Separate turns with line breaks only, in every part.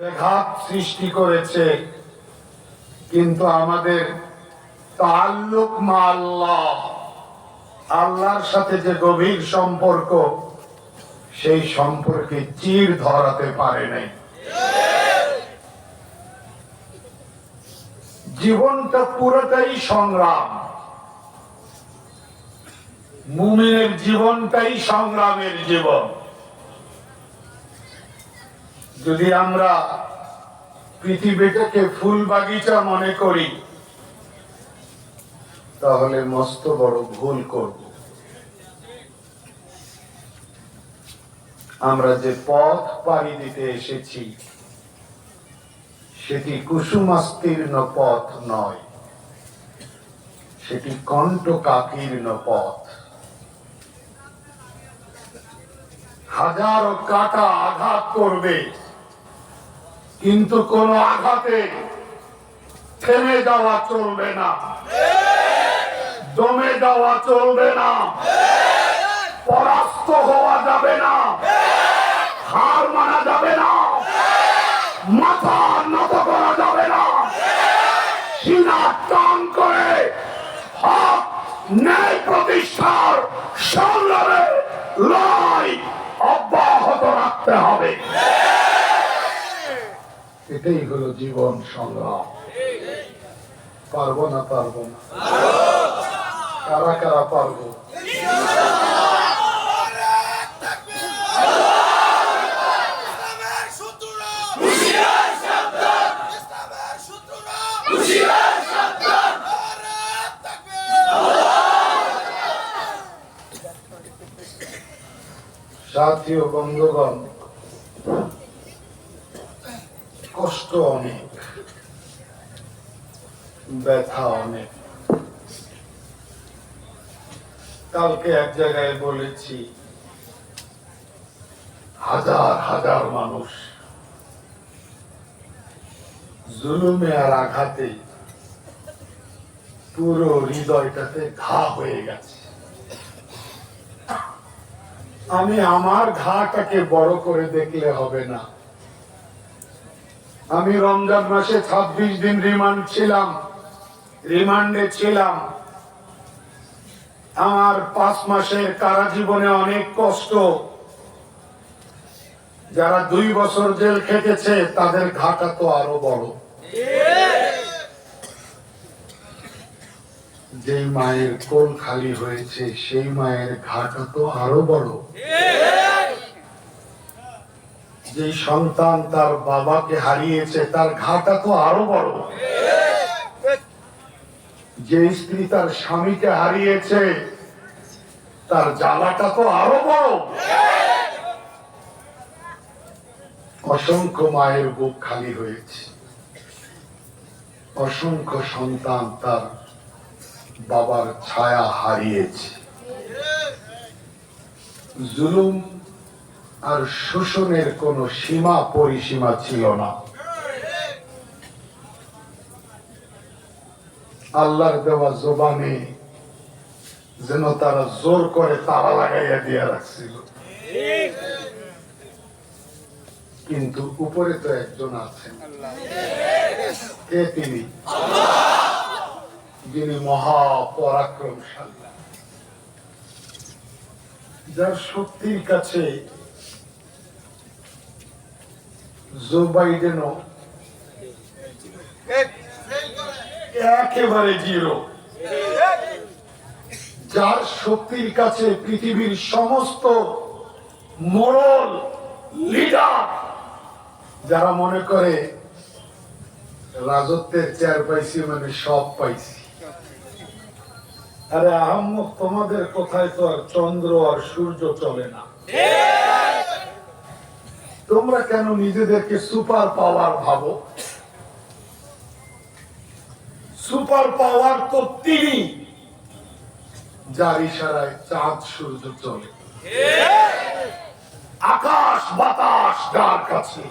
ঘাত সৃষ্টি করেছে, কিন্তু আমাদের তাল্লুক মা আল্লাহ, আল্লাহর সাথে যে গভীর সম্পর্ক, সেই সম্পর্কে চির ধরাতে পারে নাই। জীবনটা পুরোটাই সংগ্রাম। মুমিনের জীবনটাই সংগ্রামের জীবন। যদি আমরা পৃথিবীটাকে ফুল বাগিচা মনে করি, তাহলে মস্ত বড় ভুল করব। আমরা যে পথ পাড়ি দিতে এসেছি, সেটি কুসুমাস্তীর্ণ পথ নয়, সেটি কণ্ঠকাকীর্ণ পথ। হাজারো কাটা আঘাত করবে। কিন্তু কোন আঘাতে থেমে যাওয়া চলবে না। দমে যাওয়া চলবে না। পরাস্ত হওয়া যাবে না। হার মানা যাবে না। মাথা নত করা যাবে না। সিনা টান করে হক ন্যায় প্রতিষ্ঠার সংগ্রামে এটাই হলো জীবন সংগ্রাম। পারব না পারব না? কারা কারা পারব? সাথী ও বন্ধুগণ কষ্ট অনেক, ব্যথা অনেক। কালকে এক জায়গায় বলেছি, হাজার হাজার মানুষ জুলুমে আর আঘাতে পুরো হৃদয়টাতে ঘা হয়ে গেছে। আমি আমার ঘাটাকে বড় করে দেখলে হবে না। আমি রমজান মাসে ছাব্বিশ দিন রিমান্ড ছিলাম, রিমান্ডে ছিলাম। আমার পাঁচ মাসের কারা জীবনে অনেক কষ্ট। যারা দুই বছর জেল খেটেছে, তাদের ঘাটা তো আরও বড়। যেই মায়ের কোল খালি হয়েছে, সেই মায়ের ঘাটা তো আরও বড়। যে সন্তান তার বাবাকে হারিয়েছে, তার ঘাটা তো আরও বড়। যে স্ত্রী তার স্বামীকে হারিয়েছে, তার জ্বালাটা তো আরও বড়। অসংখ্য মায়ের বুক খালি হয়েছে। অসংখ্য সন্তান তার বাবার ছায়া হারিয়েছে। জুলুম আর শোষণের কোনো সীমা পরিসীমা ছিল না। আল্লাহর দেওয়া জবানে যেন তারা জোর করে তারা লাগাইয়া দিয়া রাখছিল। কিন্তু উপরে তো একজন আছেন। কে তিনি? যিনি মহা পরাক্রমশালী যার শক্তির কাছে জো বাইডেনও একেবারে জিরো। যার শক্তির কাছে পৃথিবীর সমস্ত মোড়ল লিডার যারা মনে করে রাজত্বের চেয়ার পাইছি মানে সব পাইছি। আরে আহম্মদ তোমাদের কোথায় তো আর চন্দ্র আর সূর্য চলে না। তোমরা কেন নিজেদেরকে সুপার পাওয়ার ভাবো? সুপার পাওয়ার তো তিনি, যার ইশারায় চাঁদ, সূর্য চলে। আকাশ, বাতাস যার কাছে,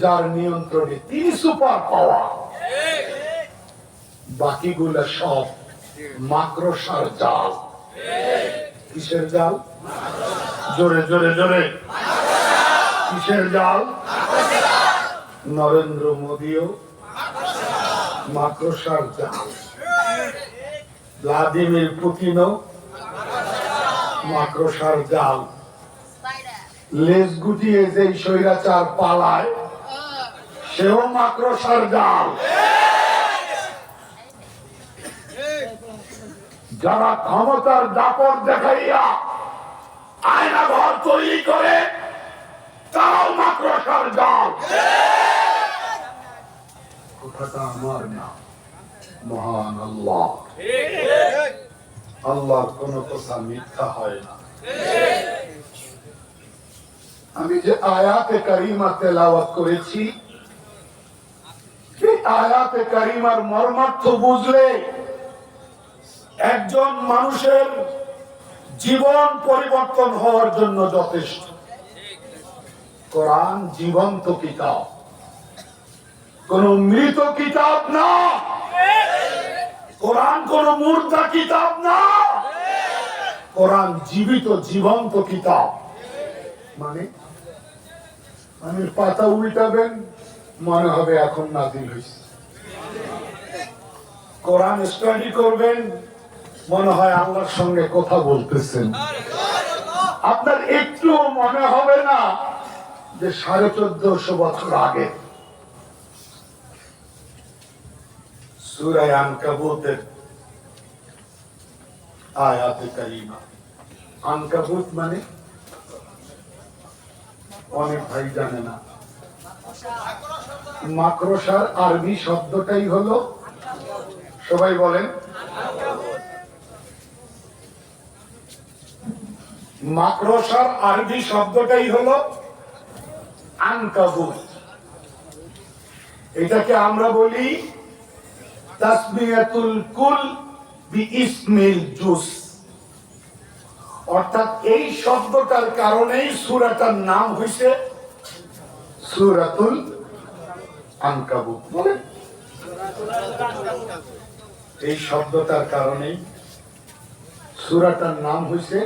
যার নিয়ন্ত্রণে তিনি সুপার পাওয়ার। বাকিগুলা সব মাকড়সার জাল। কিসের জাল? জোরে জোরে জোরে। কিসের জাল নরেন্দ্র মোদীও মাকড়সার জাল ভ্লাদিমির পুতিনও মাকড়সার জাল লেজ গুটিয়ে যেই স্বৈরাচার পালায়, সেও মাকড়সার জাল যারা ক্ষমতার দাপট দেখাইয়া আয়না ঘর তৈরি করে কথাটা আমার না। মহান আল্লাহ। কোন কথা মিথ্যা হয় না। আমি যে আয়াতে কারিমা তেলাওয়াত করেছি আয়াতে কারিমার মর্মার্থ বুঝলে একজন মানুষের জীবন পরিবর্তন হওয়ার জন্য যথেষ্ট। কোরআন জীবন্ত কিতাব। কোন মৃত কিতাব না। কোরআন কোন মূর্তা কিতাব না। কোরআন জীবিত, জীবন্ত কিতাব। মানে? মানে পাতা উল্টাবেন, মনে হবে এখন নাজিল হয়েছে কোরআন স্টাডি করবেন, মনে হয় আল্লাহর সঙ্গে কথা বলতেছেন। আপনার একটু মনে হবে না। যে সাড়ে চোদ্দশো বছর আগে সুরায় আনকাবুত মানে? অনেক ভাই জানে না। মাকড়সার আরবি শব্দটাই হলো, সবাই বলেন? মাকড়সার আরবি শব্দটাই হলো আনকাবুত এটাকে আমরা বলি তাসমিয়াতুল কুল বি ইসমিল জুস। অর্থাৎ এই শব্দটার কারণেই সুরাটার নাম হইছে সুরাতুল আনকাবুত বলেন এই শব্দটার কারণেই সূরাটার নাম হইছে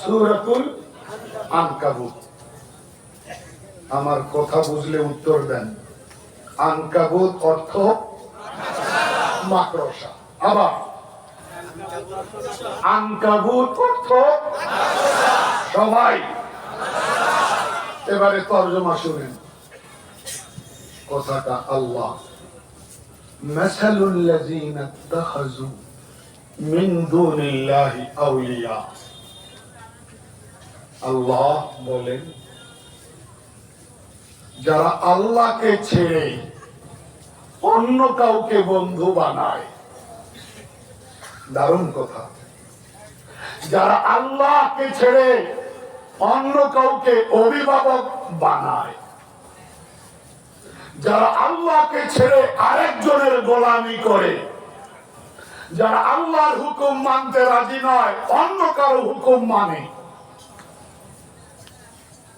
সূরাতুল আনকাবুত আমার কথা বুঝলে উত্তর দেন আনকাবুত অর্থ মাকড়সা আবার আনকাবুত অর্থ সবাই এবারে তর্জমা শুনেন কথাটা আল্লাহ مثل الذين اتخذوا من دون الله أولياء আল্লাহ বলেন যারা আল্লাহকে ছেড়ে অন্য কাউকে বন্ধু বানায়। দারুণ কথা। যারা আল্লাহকে ছেড়ে অন্য কাউকে অভিভাবক বানায়। যারা আল্লাহকে ছেড়ে আরেকজনের গোলামি করে। যারা আল্লাহর হুকুম মানতে রাজি নয়, অন্য কারও হুকুম মানে।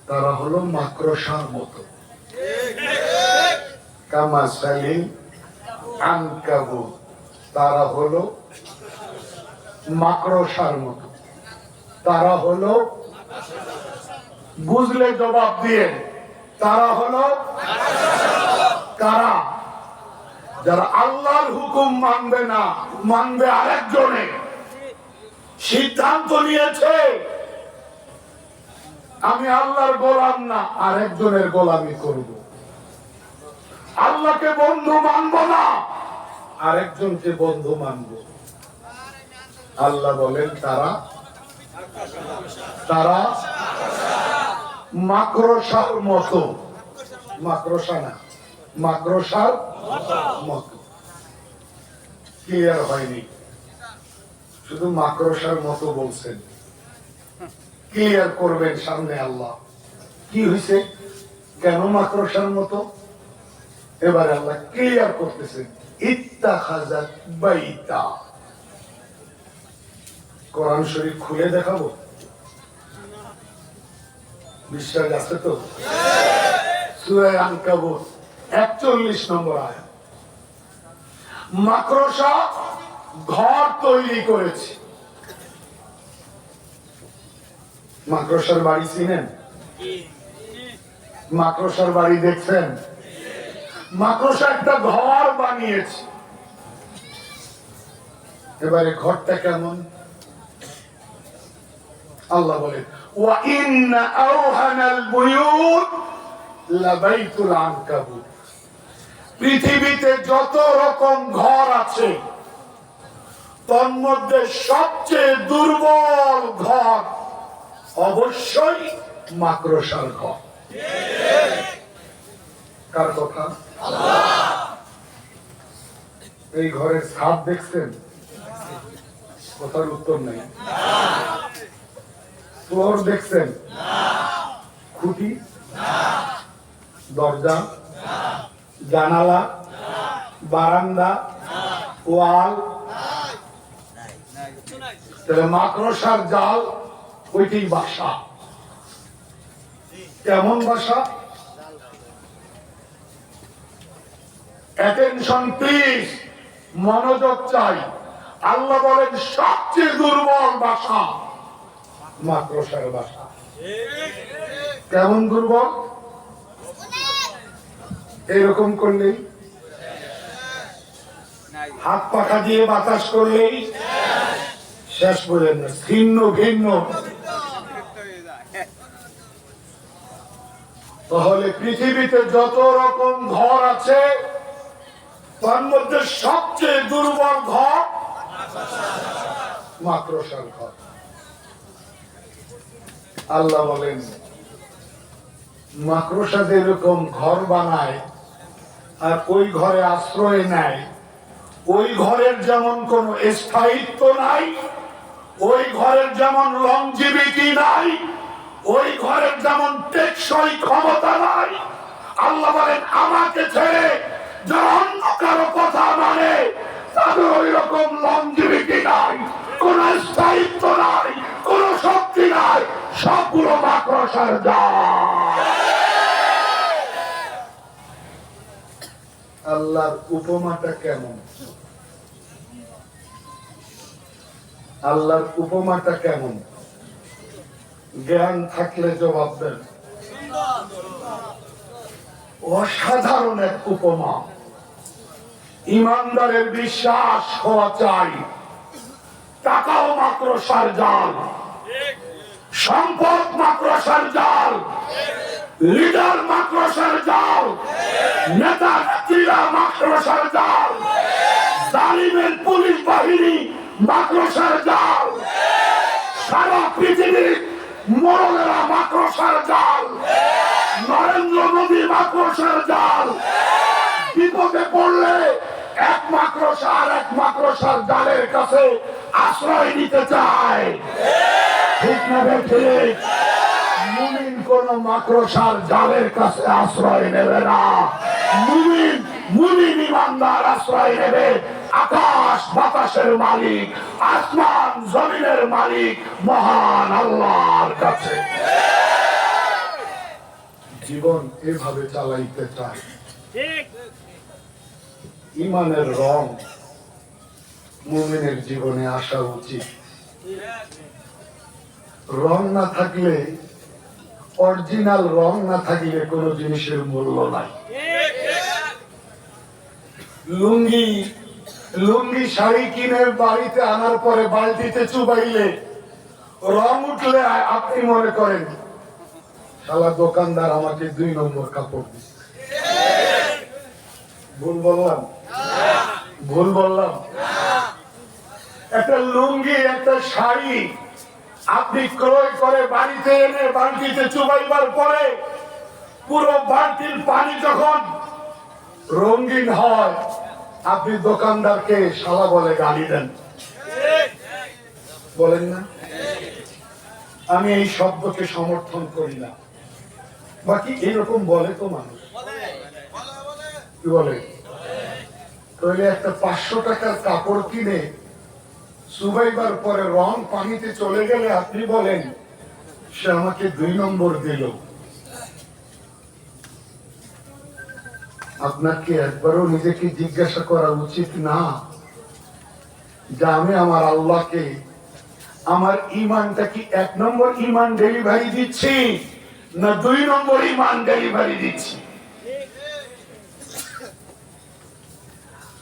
তারা হলো মাকড়সার মতো। তারা হলো মাকড়সার মতো। তারা হলো বুঝলে জবাব দিয়ে। তারা হলো কারা? যারা আল্লাহর হুকুম মানবে না, মানবে আরেকজনে। সিদ্ধান্ত নিয়েছে। আমি আল্লাহর গোলাম না, আরেকজনের গোলামি করব। আল্লাহকে বন্ধু মানব না, আরেকজনকে বন্ধু মানব। আল্লাহ বলেন, তারা তারা মাকড়সার মতো। মাকড়সা না, মাকড়সার মতো। ক্লিয়ার হয়নি। শুধু মাকড়সার মতো বলছেন। ক্লিয়ার করবেন সামনে আল্লাহ। কি হয়েছে কেন মাকড়সার মতো? এবার আল্লাহ ক্লিয়ার করতেছেন ইত্তা খাজাত বাইতা। কোরআন শরীফ খুলে দেখাবো? বিশ্বাস আছে তো? সুরায় আনকাবুত একচল্লিশ নম্বর আয় মাকড়সা ঘর তৈরি করেছে। মাকড়সার বাড়ি চিনেন? মাকড়সার বাড়ি দেখছেন? মাকড়সা একটা ঘর বানিয়েছে। এবারে ঘরটা কেমন? আল্লাহ বলে পৃথিবীতে যত রকম ঘর আছে, তন্মধ্যে সবচেয়ে দুর্বল ঘর অবশ্যই মাকড়সার ঘর। কার কথা? এই ঘরের ছাদ দেখছেন? কথার উত্তর নেই। ফ্লোর দেখছেন? খুঁটি? দরজা? জানালা? বারান্দা? ওয়াল? মাকড়সার জাল ওইটি বাসা। কেমন বাসা? অ্যাটেনশন প্লিজ মনোযোগ চাই। আল্লাহ বলেন, সবচেয়ে দুর্বল বাসা মাকড়সার বাসা। কেমন দুর্বল? এরকম করলেই? হাত পাখা দিয়ে বাতাস করলেই? শেষ বলেন না ভিন্ন। তাহলে পৃথিবীতে যত রকম ঘর আছে, তার মধ্যে সবচেয়ে দুর্বল ঘর মাকড়সার ঘর। আল্লাহ বলেন, মাকড়সা যেরকম ঘর বানায় আর ওই ঘরে আশ্রয় নেয়, ওই ঘরের যেমন কোনো স্থায়িত্ব নাই, ওই ঘরের যেমন লংজিভিটি নাই ওই ঘরের যেমন টেকসই ক্ষমতা নাই, আল্লাহ বলেন, আমাকে ছেড়ে অন্য কারও কথা মানে তাদের ওই রকম লংজিভিটি নাই, কোন স্থায়িত্ব নাই, কোন শক্তি নাই, সবগুলো মাকড়সার আল্লাহর উপমাটা কেমন? আল্লাহর উপমাটা কেমন? জ্ঞান থাকলে জবাব দেন। অসাধারণ এক উপমা। ইমানদারের বিশ্বাস হওয়া চাই। টাকাও মাকড়সার জাল। সম্পদ মাকড়সার জাল। লিডার মাকড়সার জাল। নেতা নেত্রীরা মাকড়সার জাল। জালিমের পুলিশ বাহিনী মাকড়সার জাল। সারা পৃথিবীর মরলেরা মাকড়সার জাল। নরেন্দ্র মোদী মাকড়সার জাল। বিপদে পড়লে এক মাকড়সা আর এক মাকড়সার জালের কাছে আশ্রয় নিতে চায়। ঠিক না ঠিক? মুমিন কোন মাকড়সার জালের কাছে আশ্রয় নেবে না। মুমিন মুমিন ইমানদার আশ্রয় নেবে। আকাশ বাতাসের মালিক আসমান জমিনের মালিক মহান আল্লাহর কাছে। জীবন এভাবে চালাইতে চায়। ইমানের রং মুমিনের জীবনে আসা উচিত। রং না থাকলে অরিজিনাল রং না থাকলে কোনো জিনিসের মূল্য নাই। লুঙ্গি লুঙ্গি শাড়ি কিনে বাড়িতে আনার পরে বালতিতে চুবাইলে রং উঠলে আপনি মনে করেন, শালা দোকানদার আমাকে দুই নম্বর কাপড় দিচ্ছে ভুল বললাম? ভুল বললাম? একটা লুঙ্গি, একটা শাড়ি আপনি ক্রয় করে বাড়িতে এনে বালতিতে চুবাইবার পরে পুরো বালতির পানি যখন রঙিন হয় আপনি দোকানদারকে শালা বলে গালি দেন। বলেন না? আমি এই শব্দকে সমর্থন করি না। বাকি এরকম বলে তো মানুষ। কি বলে? তাহলে একটা পাঁচশো টাকার কাপড় কিনে সুবাইবার পরে রং পানিতে চলে গেলে আপনি বলেন, সে আমাকে দুই নম্বর দিল। আপনাকে একবারও নিজেকে জিজ্ঞাসা করা উচিত না যে আমি আমার আল্লাহকে, আমার ইমানটা কি এক নম্বর ইমান ডেলিভারি দিচ্ছি না দুই নম্বর ইমান ডেলিভারি দিচ্ছি?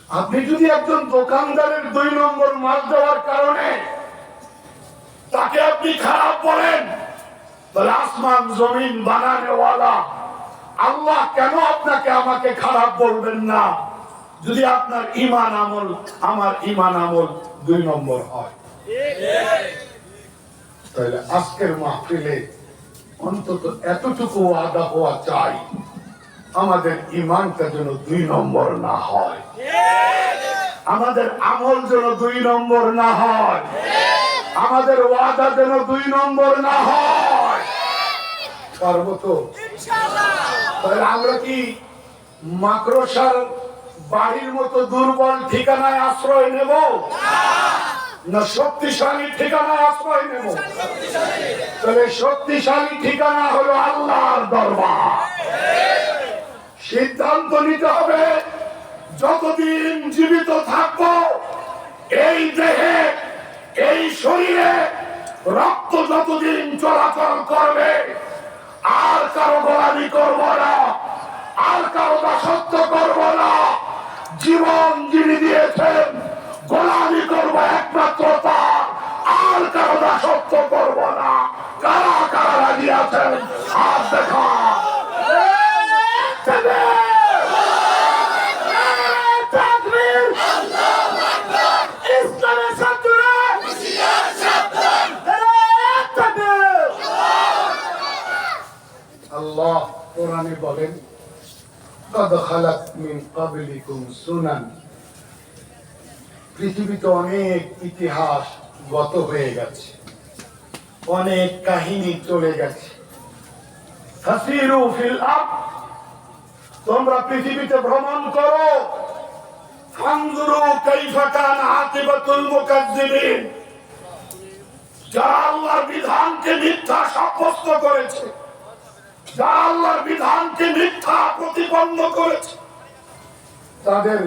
আপনি যদি একজন দোকানদারের দুই নম্বর মাল দেওয়ার কারণে তাকে আপনি খারাপ বলেন আসমান জমিন বানানেওয়ালা আল্লাহ কেন আপনাকে আমাকে খারাপ বলবেন না? যদি আপনার ইমান আমল, আমার ইমান আমল দুই নম্বর হয়। তাহলে আজকের মাহফিলে অন্তত এতটুকু আদা হওয়া চাই, আমাদের ইমানটা যেন দুই নম্বর না হয়। আমাদের আমল যেন দুই নম্বর না হয়। আমাদের ওয়াদা যেন দুই নম্বর না হয়। তো তাহলে আমরা কি মাকড়সার বাড়ির মতো দুর্বল ঠিকানায় আশ্রয় নেব? না শক্তিশালী ঠিকানায় আশ্রয় নেব? তাহলে শক্তিশালী ঠিকানা হলো আল্লাহর দরবার। সিদ্ধান্ত নিতে হবে, যতদিন জীবিত থাকব, এই দেহে, এই শরীরে রক্ত যতদিন চলাচল করবে আর কারও গোলামি করব না। আর কারও দাসত্ব করব না। জীবন যিনি দিয়েছেন, গোলামি করব একমাত্র তার। আর কারও দাসত্ব করব না। কারা কারা রাজি আর দেখা তিনি বলেন পৃথিবীতে অনেক ইতিহাস গত হয়ে গেছে, অনেক কাহিনী চলে গেছে। তোমরা পৃথিবীতে ভ্রমণ করো। বিধানকে মিথ্যা সাব্যস্ত করেছে। যারা আল্লাহর বিধানকে মিথ্যা, প্রতিপন্ন করেছে, তাদের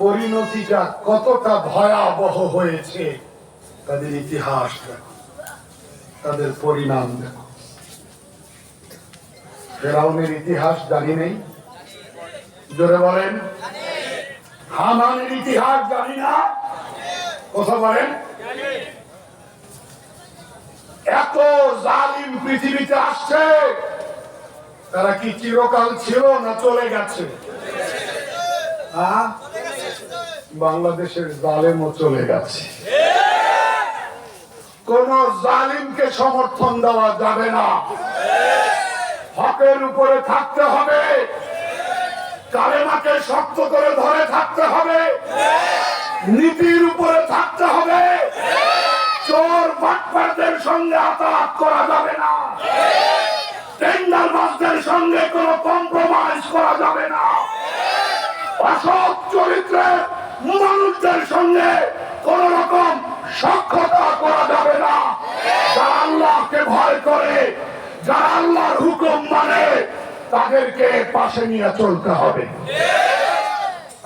পরিণতিটা কতটা ভয়াবহ হয়েছে, তাদের ইতিহাস দেখো, তাদের পরিণাম দেখো। ফেরাউনের ইতিহাস জানি নেই, জোরে বলেন। হামানের ইতিহাস জানি না, কথা বলেন। এত জালিম পৃথিবীতে আসছে তারা কি চিরকাল ছিল না চলে গেছে? বাংলাদেশের জালেমও চলে গেছে। কোন জালিমকে সমর্থন দেওয়া যাবে না। হকের উপরে থাকতে হবে। কালেমাকে শক্ত করে ধরে থাকতে হবে। নীতির উপরে থাকতে হবে। চোর বাটপারদের সঙ্গে আতাত করা যাবে না। টেন্ডার সঙ্গে কোনো কম্প্রোমাইজ করা যাবে না। অসৎ চরিত্রের মানুষদের সঙ্গে কোন রকম সক্ষতা করা যাবে না। যারা আল্লাহকে ভয় করে, যারা আল্লাহর হুকুম মানে তাদেরকে পাশে নিয়ে চলতে হবে।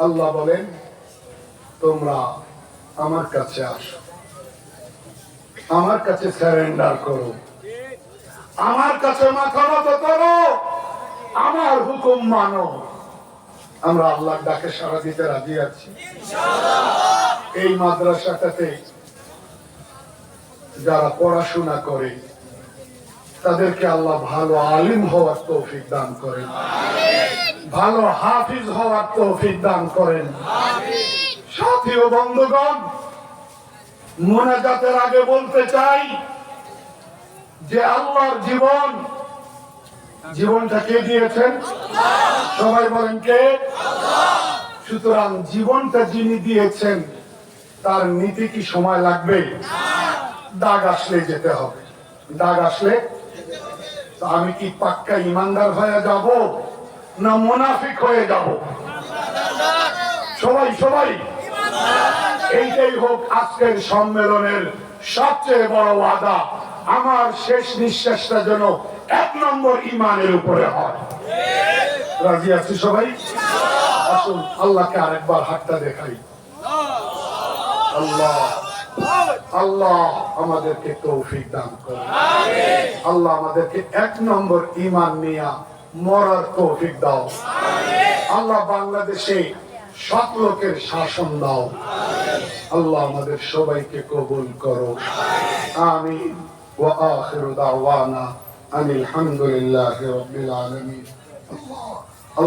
আল্লাহ বলেন, তোমরা আমার কাছে আসো। আমার কাছে স্যারেন্ডার করো। আমার কাছে মাথা মতো করো। আমার হুকুম মানো। আমরা আল্লাহর ডাকে সারা দিতে রাজি আছি। এই মাদ্রাসাটাতে যারা পড়াশোনা করে তাদেরকে আল্লাহ ভালো আলিম হওয়ার তৌফিক দান করেন। ভালো হাফিজ হওয়ার তৌফিক দান করেন। সাথী ও বন্ধুগণ মোনাজাতের আগে বলতে চাই যে আল্লাহর জীবন, জীবনটা কে দিয়েছেন? সবাই বলেন কে? সুতরাং জীবনটা যিনি দিয়েছেন, তার নীতি কি সময় লাগবে? দাগ আসলে যেতে হবে। দাগ আসলে আমি কি পাক্কা ইমানদার হয়ে যাব না মোনাফিক হয়ে যাব? সবাই সবাই। এইটাই হোক আজকের সম্মেলনের সবচেয়ে বড় ওয়াদা। আমার শেষ নিঃশ্বাসটা যেন এক নম্বর ইমানের উপরে হয়। রাজি আছি সবাই? আসুন, আল্লাহকে আরেকবার হাতটা দেখাই। আল্লাহ আল্লাহ আমাদেরকে তৌফিক দান করে আল্লাহ আমাদেরকে এক নম্বর ইমান নিয়া মরার তৌফিক দাও। আল্লাহ বাংলাদেশে সৎ লোকের শাসন দাও। আল্লাহ আমাদের সবাইকে কবুল করো। আমিন। وآخر دعوانا أن الحمد لله رب العالمين. الله.